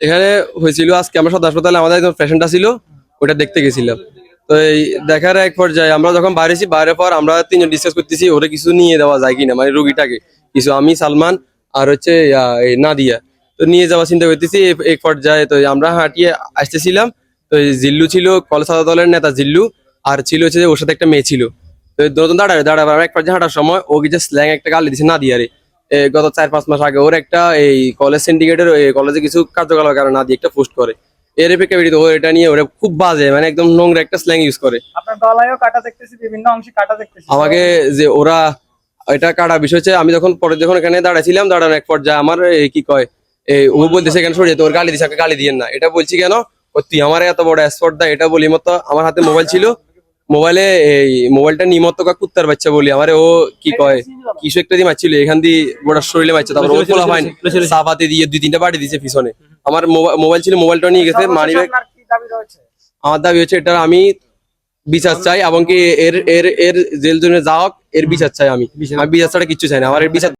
এখানে হয়েছিল আজকে আমরা সদর হাসপাতালে, আমাদের একজন পেশেন্টটা ছিল, ওটা দেখতে গেছিলাম। তো এই দেখার এক পর্যায়ে আমরা যখন বাইরেছি বাইরের পর আমরা তিনজন ডিসকাস করতেছি, ওরা কিছু নিয়ে দেওয়া যায় কিনা মানে রুগীটাকে। কিছু আমি, সালমান, আর হচ্ছে নাদিয়া। তো নিয়ে যাওয়া চিন্তা করতেছি এক পর্যায়ে তো আমরা হাঁটিয়ে আসতেছিলাম। তো জিল্লু ছিল কলেজ দলের নেতা জিল্লু, আর ছিল হচ্ছে যে ওর সাথে একটা মেয়ে ছিল। তো দুজন দাঁড়াবে দাঁড়াবে এক পর্যায়ে হাঁটার সময় ও কিছু স্ল্যাং একটা গালি দিছে নাদিয়ারে। গত চার পাঁচ মাস আগে ওর একটা এই কলেজ সিন্ডিকেটের কলেজে কিছু কার্যকলাপ কারণে নাদিয়া একটা পোস্ট করে। এর প্রেক্ষাপটে ও এটা নিয়ে ওরা খুব বাজে মানে একদম নোংরা একটা স্ল্যাং ইউজ করে। আপনার গলায়ও কাটা দেখতেছি বিভিন্ন অংশে কাটা দেখতেছি। আমাকে যে ওরা এটা কাটা বিষয় হচ্ছে আমি যখন পরে যখন এখানে দাঁড়াইছিলাম দাঁড়ানো এক পর্যায়ে আমার কি কয় ও বলতেছে এখানে সরে যেতে ওর গালি আমাকে গালি দিয়েন না। এটা বলছি কেন? ও তুই আমার এত বড় স্পট দা এটা বলি মতো আমার হাতে মোবাইল ছিল মোবাইলে এই মোবাইলটা নিমত্ত কা কুত্তার বাচ্চা বলি আমারে ও কি কয় কিছু একটা দিয়ে মারছিল এখান দিয়ে গোটা শরীরে মারছে তারপর ও খোলা পাইন সাবাতে দিয়ে দুই তিনটা বাড়ি দিয়েছে পিছনে। আমার মোবা- মোবাইল ছিল মোবাইলটা নিয়ে গেছে মানি ব্যাগ আমার দাবি হচ্ছে এটা আমি বিচার চাই এবং কি এর এর এর জেল জন্য যা হোক এর বিচার চাই আমি। আমি বিচার ছাড়া কিচ্ছু চাই না আমার এর বিচার